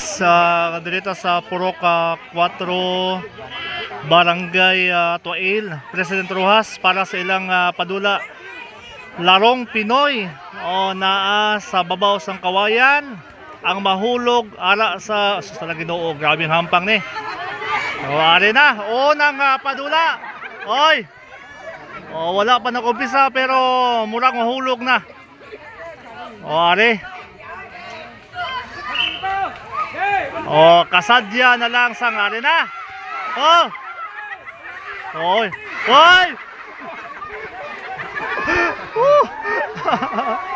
sa dito sa Purok ah, 4 Barangay uh, Tuail, President Rojas para sa ilang ah, padula Larong Pinoy o naa sa babaw sang kawayan ang mahulog ara sa sa talaga Ginoo grabe ang hampang ni. O ari na, unang ah, padula. Oy. O wala pa nakumpisa pero murang mahulog na. O ari. O kasadya na lang sang ari na. Oh. Oy. Oy.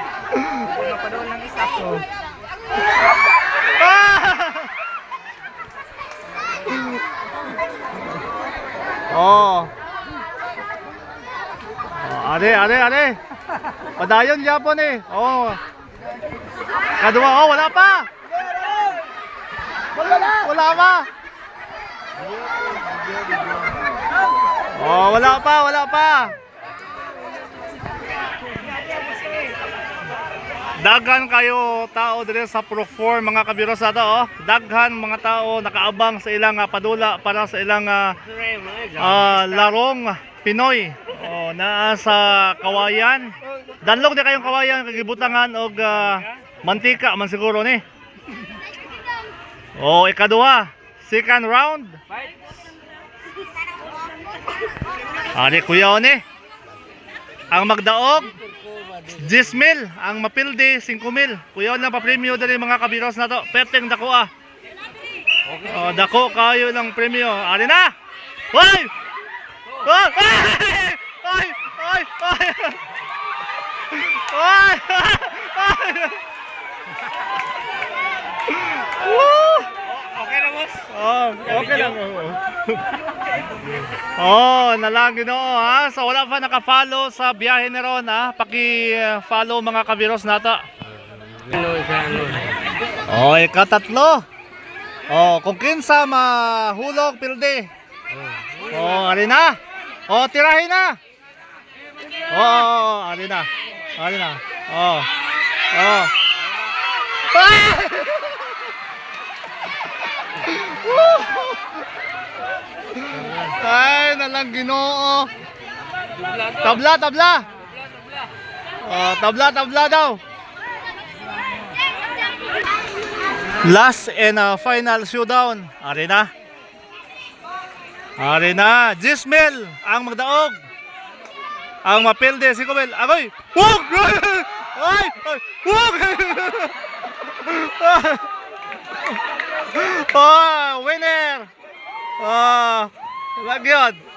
Oh. Oh, are, are, are. Padayon Japon eh. Oh. Kadua, oh, wala pa. Wala, wala pa. Oh, wala pa, wala pa. Daghan kayo tao dire sa Pro 4 mga kabiros ato oh. Daghan mga tao nakaabang sa ilang ah, padula para sa ilang ah, ah, larong Pinoy. Oh, naa sa kawayan. Danlog di kayong kawayan kagibutangan og ah, mantika man siguro ni. Oh, ikaduha. Second round. Ari kuya ni. Ang magdaog 10 mil, ang mapildi 5 mil. Kuya na pa premyo dali mga kabiros na to. Perteng dako ah. Oh, dako kayo ng premyo. Ari na. Hoy! Hoy! Hoy! Hoy! Hoy! Hoy! Woo! Okay na, boss. Oh, okay lang. oh, nalang Ginoo ha. So wala pa naka-follow sa biyahe ni Ron ha. Paki-follow mga kabiros nata. Ano, sa? Oh, ikatatlo. Oh, kung kinsa mahulog pilde. Oh, ari na. Oh, tirahin na. Oh, oh, oh, ari na. Ari na. Oh. Oh. Ah! Ay, nalang ginoo. Tabla, tabla. Oh, tabla, tabla daw. Last and uh, final showdown. Ari na. Ari. Jismel ang magdaog. Ang mapilde si Kumel. Agoy! Wug! Ay! Wug! oh, winner! Oh, lagyan.